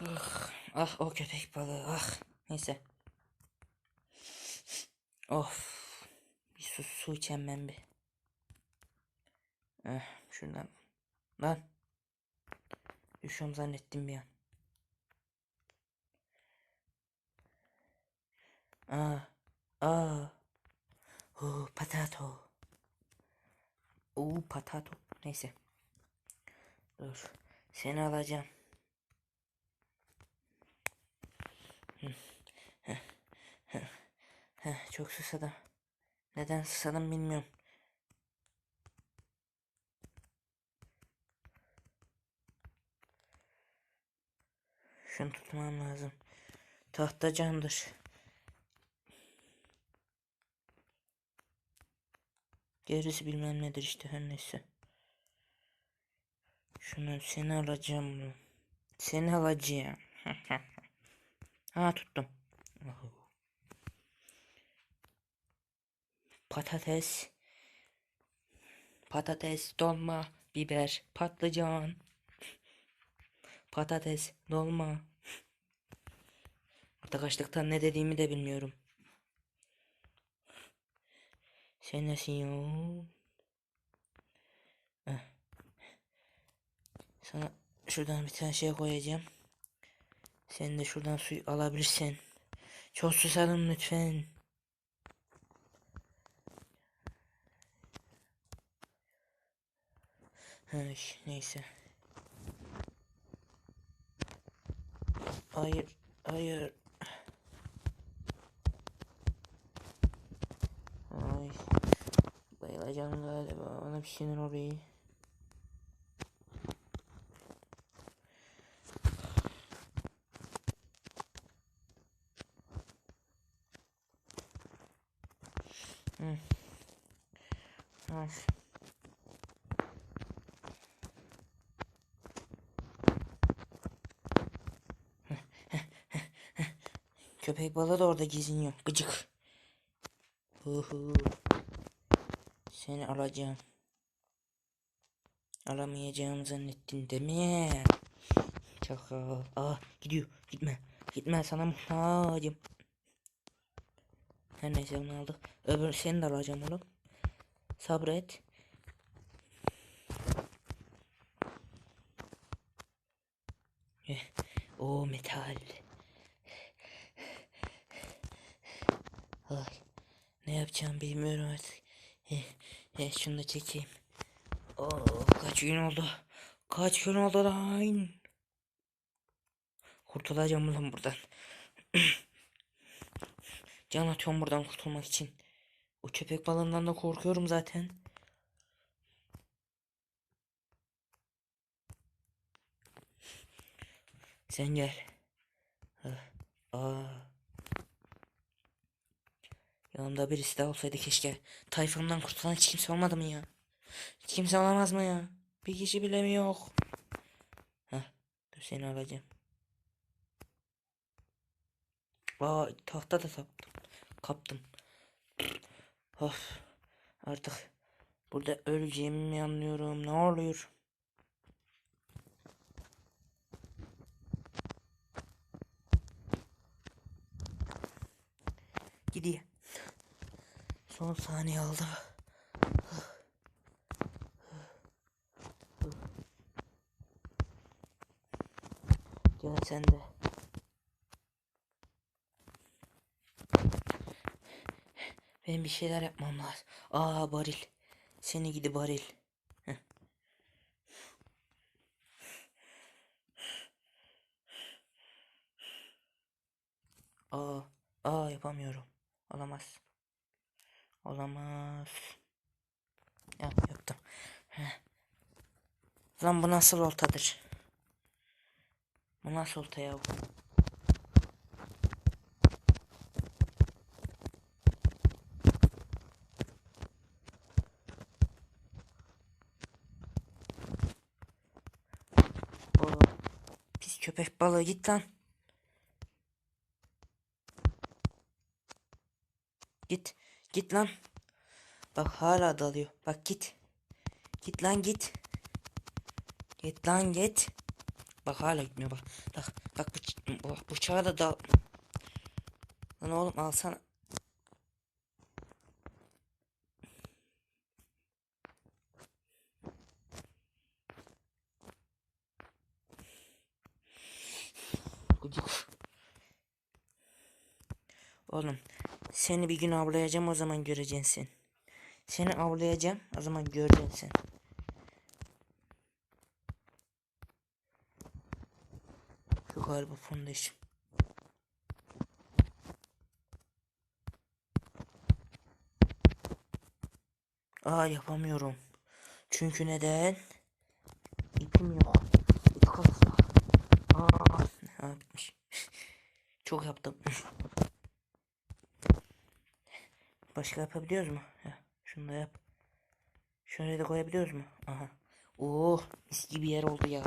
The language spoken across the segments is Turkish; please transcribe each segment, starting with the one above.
Ah, ah o köpek balığı ah. Neyse. Of. Bir su, su içeyim ben bir. Eh, şuradan. Lan. Düşüyorum zannettim bir an. Aa. Aa. Oh, patato. Oo, patato. Neyse. Dur. Seni alacağım. Heh, çok susadım. Neden susadım bilmiyorum. Şunu tutmam lazım. Tahta candır. Gerisi bilmem nedir işte her neyse. Şunu seni alacağım. Seni alacağım. ha tuttum. Oh. Patates. Patates, dolma, biber, patlıcan. Patates, dolma. Artık açlıktan ne dediğimi de bilmiyorum. Sen nesin ya? Sana şuradan bir tane şey koyacağım. Sen de şuradan suyu alabilirsin. Çok susadım lütfen. Hey, neyse. Hayır, hayır. Ay, bayılacağım galiba. Bana bir şeyler oluyor. Hı. Ay. Köpek balığı da orada geziniyor. Gıcık. Huhu. Seni alacağım. Alamayacağım zannettin değil mi? Çakal. Aa gidiyor. Gitme. Gitme sana muhtacım. Her neyse onu aldık. Öbür seni de alacağım oğlum. Sabret. Eh, O metal. Ay, ne yapacağım bilmiyorum artık. Eh, eh, şunu da çekeyim. Oo, kaç gün oldu? Kaç gün oldu lan? Kurtulacağım lan buradan. Can atıyorum buradan kurtulmak için. O köpek balığından da korkuyorum zaten. Sen gel. Ah, Aa. Yanımda birisi daha olsaydı keşke. Tayfundan kurtulan hiç kimse olmadı mı ya? Hiç kimse olamaz mı ya? Bir kişi bile mi yok? Heh, dur seni alacağım. Aa tahta da taptım. Kaptım. Of. Artık burada öleceğimi mi anlıyorum? Ne oluyor? Gidiyor. Son saniye aldı. Gel sen de. Benim bir şeyler yapmam lazım. Aa baril. Seni gidi baril. Aa, aa yapamıyorum. Olamaz. Olamaz. Ya yaptım. Heh. Lan bu nasıl oltadır? Bu nasıl olta ya? O köpek balığı git lan. Git. Lan. Bak hala dalıyor. Bak git. Git lan git. Git lan git. Bak hala gitmiyor bak. Bak bak bıç bak bıçağı da dal. Lan oğlum alsana. Oğlum seni bir gün avlayacağım o zaman göreceksin. Seni avlayacağım o zaman göreceksin. Şu galiba foundation. Aa yapamıyorum. Çünkü neden? İpim yok. İp var. Aa, ha, bitmiş. Çok yaptım. Başka yapabiliyoruz mu? Şunu da yap. Şuraya da koyabiliyoruz mu? Aha. Oh mis gibi yer oldu ya.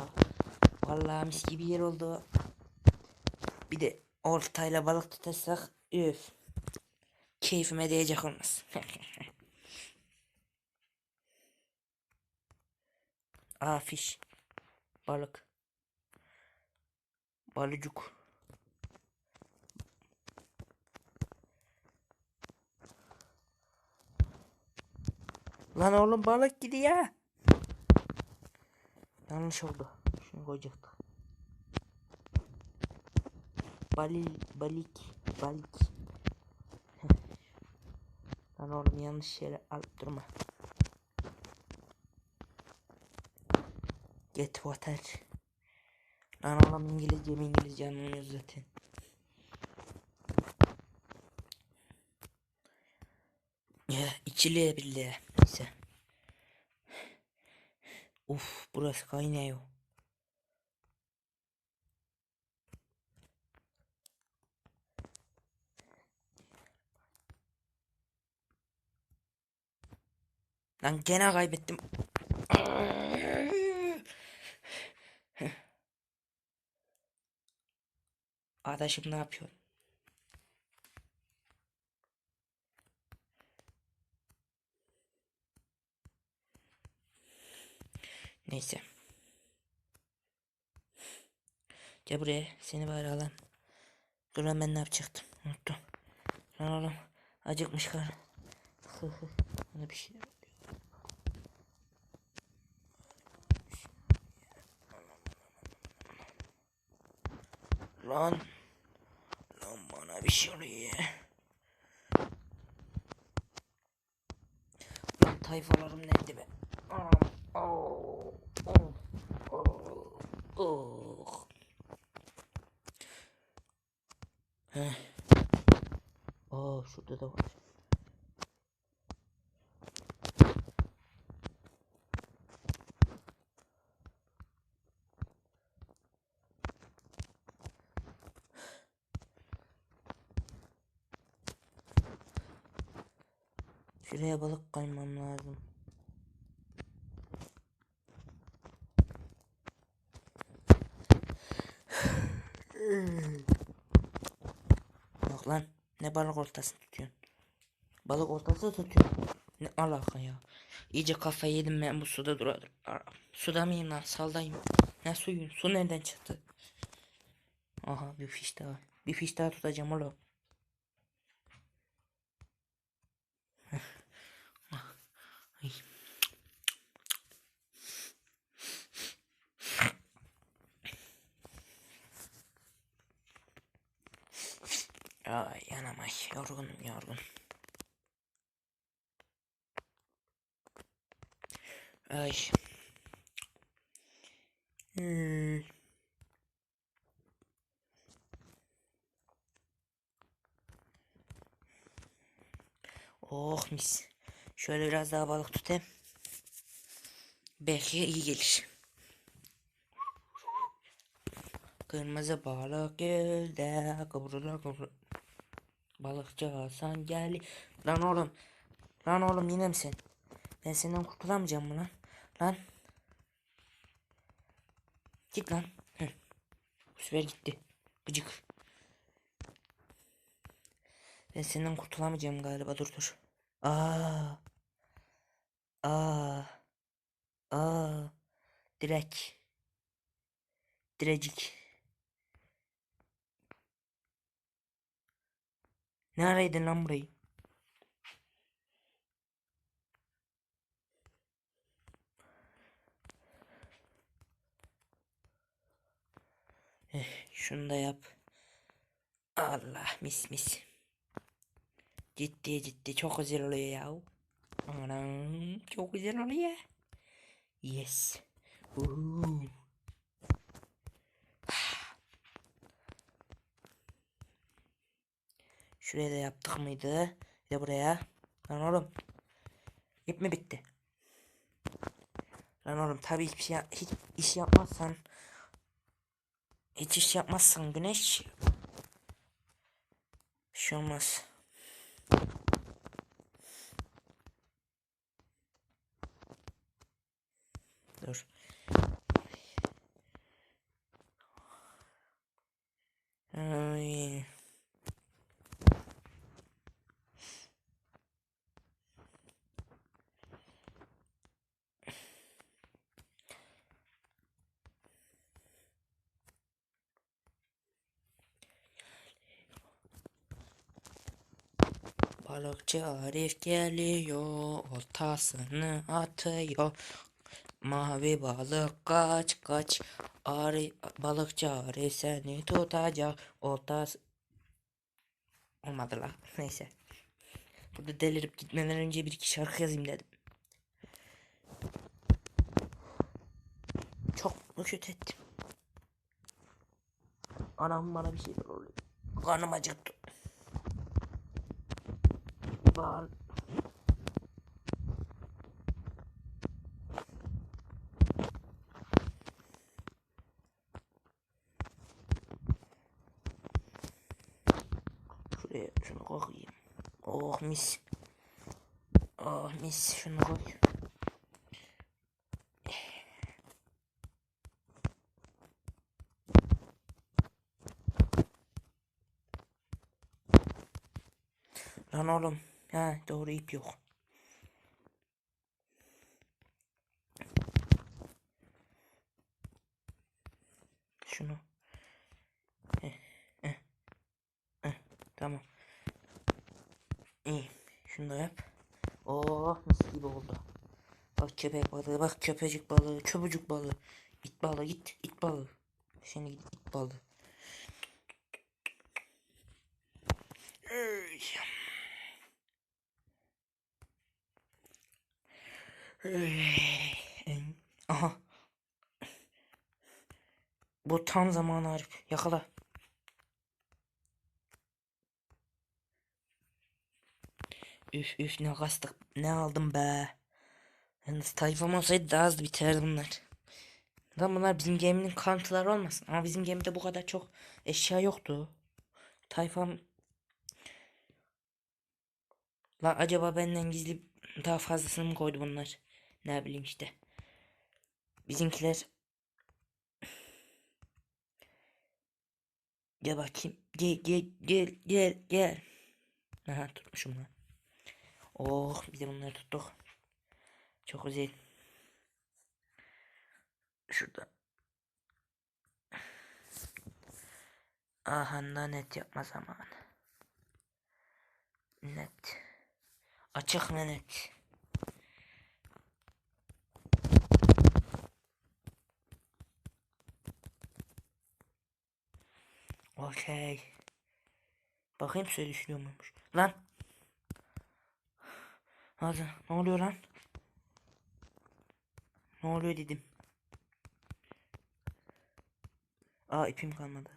Vallahi mis gibi yer oldu. Bir de oltayla balık tutarsak üf. Keyfime değecek olmaz. Aa fiş. Balık. Balıcuk. Lan oğlum balık gidiyor. Yanlış oldu. Şunu koyacaktık. Bali, balik, balik. Lan oğlum yanlış yere alıp durma. Get water. Lan oğlum İngilizce mi İngilizce anlamıyoruz zaten. İçiliye bile. Neyse. Uf burası kaynıyor. Lan gene kaybettim. Adaşım ne yapıyor? Neyse. Gel buraya. Seni bari alalım. Dur lan ben ne yapacaktım? Unuttum. Lan oğlum. Acıkmış karın. Bana bir şey Lan. Lan bana bir şey oluyor. Lan tayfalarım nerede be? Anam. Oh. Oh. Oh. Oh. Heh. Aa şurada da var. Şuraya balık kaymam lazım. Yok lan ne balık oltası tutuyorsun? Balık oltası tutuyorsun. Ne alaka ya? İyice kafayı yedim ben bu suda duradım. Suda mıyım lan saldayım. Ne suyu? Su nereden çıktı? Aha bir fiş daha. Bir fiş daha tutacağım oğlum. Ay. Ay yanam ay yorgunum yorgun. Ay. Hmm. Oh mis. Şöyle biraz daha balık tutayım. Belki iyi gelir. Kırmızı balık gölde kıvrıla kıvrıla. Balıkçı Hasan geldi. Lan oğlum. Lan oğlum yine misin? Ben senden kurtulamayacağım mı lan? Lan. Git lan. Bu sefer gitti. Gıcık. Ben senden kurtulamayacağım galiba dur dur. Aa. Aa. Aa. Direk. İttirecek. Ne araydın lan burayı? Eh, şunu da yap. Allah mis mis. Ciddi ciddi çok güzel oluyor ya. Anam çok güzel oluyor. Yes. Uhu. Şuraya da yaptık mıydı? Bir de buraya. Lan oğlum. İp mi bitti? Lan oğlum tabii hiçbir şey hiç iş yapmazsan hiç iş yapmazsan güneş bir şey olmaz. Dur. Ay. Balıkçı Arif geliyor, oltasını atıyor. Mavi balık kaç kaç. Arif, balıkçı Arif seni tutacak. Oltası... Olmadı la. Neyse. Burada delirip gitmeden önce bir iki şarkı yazayım dedim. Çok kötü ettim? Anam bana bir şeyler oluyor. Karnım acıktı. Bağır. Şuraya şunu koyayım. Oh mis. Oh mis şunu koy. Lan oğlum. Ha doğru ip yok. Şunu. Eh, eh, eh, tamam. İyi. Şunu da yap. Oh mis gibi oldu. Bak köpek balığı, bak köpecik balığı, köpücük balığı. İt balığı git, it balığı. Şimdi git it balığı. Aha. Bu tam zamanı Arif. Yakala. Üf üf ne kastık. Ne aldım be. Yalnız tayfam olsaydı daha hızlı biterdi bunlar. Lan bunlar bizim geminin kanıtları olmasın. Ama bizim gemide bu kadar çok eşya yoktu. Tayfam... Lan acaba benden gizli daha fazlasını mı koydu bunlar? Ne bileyim işte. Bizimkiler... Gel bakayım. Gel gel gel gel gel. Aha tutmuşum lan. Oh bir de bunları tuttuk. Çok güzel. Şurada. Aha net yapma zamanı. Net. Açık mı net? Okey. Bakayım söyle düşünüyor muymuş. Lan. Hadi ne oluyor lan? Ne oluyor dedim. Aa ipim kalmadı.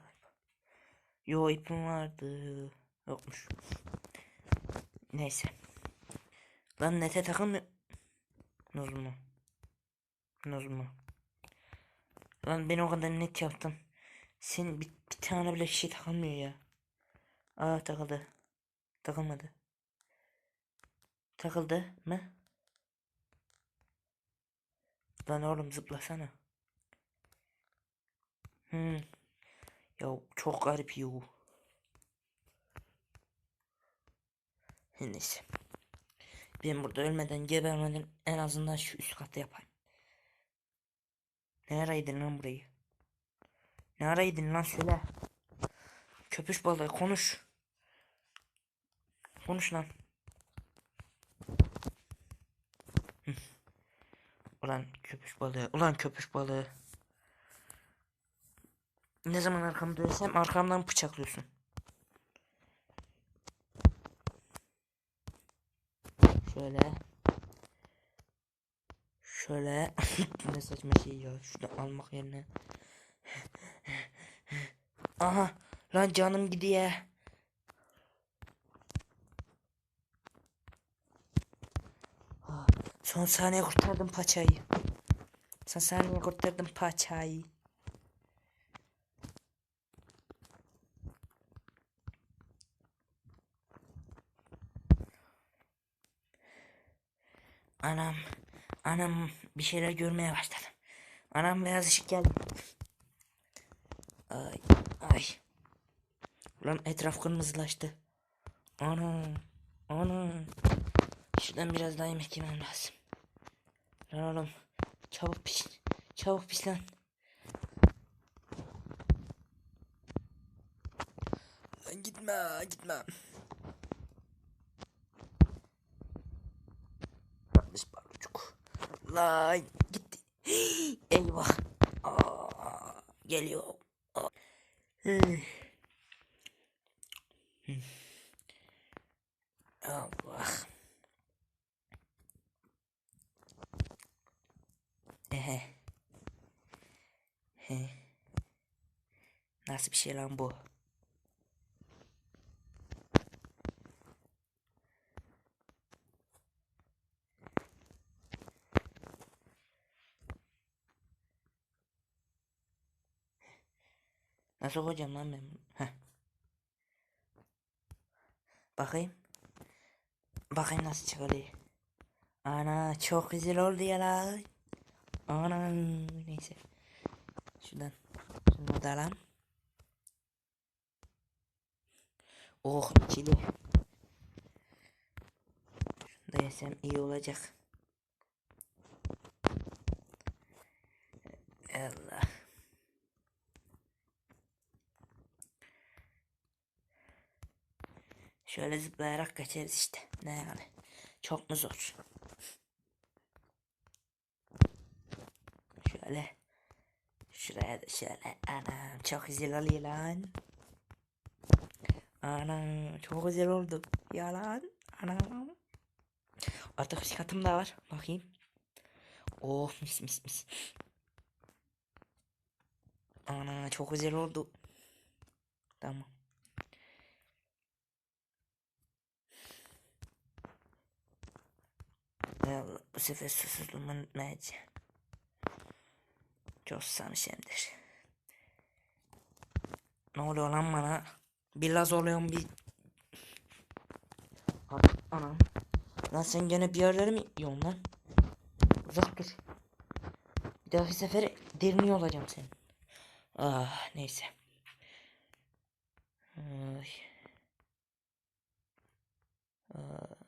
Yo ipim vardı. Yokmuş. Neyse. Lan nete takılmıyor. Nasıl mı? Nasıl mı? Lan ben o kadar net yaptım. Sen bir, bir tane bile şey takılmıyor ya. Aa takıldı. Takılmadı. Takıldı mı? Lan oğlum zıplasana. Hmm. Ya çok garip yu. Neyse. Ben burada ölmeden gebermeden en azından şu üst katı yapayım. Nereydin lan burayı? Ne ara yedin lan söyle. Köpüş balığı konuş. Konuş lan. Ulan köpüş balığı. Ulan köpüş balığı. Ne zaman arkamı dönsem arkamdan bıçaklıyorsun. Şöyle. Şöyle. ne saçma şey ya. Şunu almak yerine. Aha. Lan canım gidiyor. Son saniye kurtardım paçayı. Son saniye kurtardım paçayı. Anam, anam bir şeyler görmeye başladım. Anam beyaz ışık geldi. Ay, ay. Lan etraf kırmızılaştı. Ana, ana. Şuradan biraz daha yemek yemem lazım. Lan oğlum, çabuk piş, çabuk piş lan. Lan gitme, gitme. Yanlış barbucuk. Lan gitti. Eyvah. Aa, geliyor. Aa. Hı. Hı. Allah. Ehe. He. Nasıl bir şey lan bu? Nasıl koyacağım lan ben? Heh. Bakayım. Bakayım nasıl çıkarıyor. Ana çok güzel oldu ya lan. Ana neyse. Şuradan. Şunu da alalım. Oh ikili. Şunu iyi olacak. Allah. Şöyle zıplayarak kaçarız işte. Ne yani? Çok mu zor? Şöyle. Şuraya da şöyle. Anam çok güzel oluyor lan. Anam çok güzel oldu. Yalan. Anam. Artık üst katım da var. Bakayım. Oh mis mis mis. Ana çok güzel oldu. Tamam. Allah, bu sefer susuzluğumu unutmayacağım. Çok sanışemdir. Ne oluyor lan bana? Bir laz oluyorum bir... Anam. Lan sen gene bir yerleri mi yiyorsun lan? Uzak dur. Bir dahaki sefer derini olacağım senin. Ah neyse. Ay. Ah.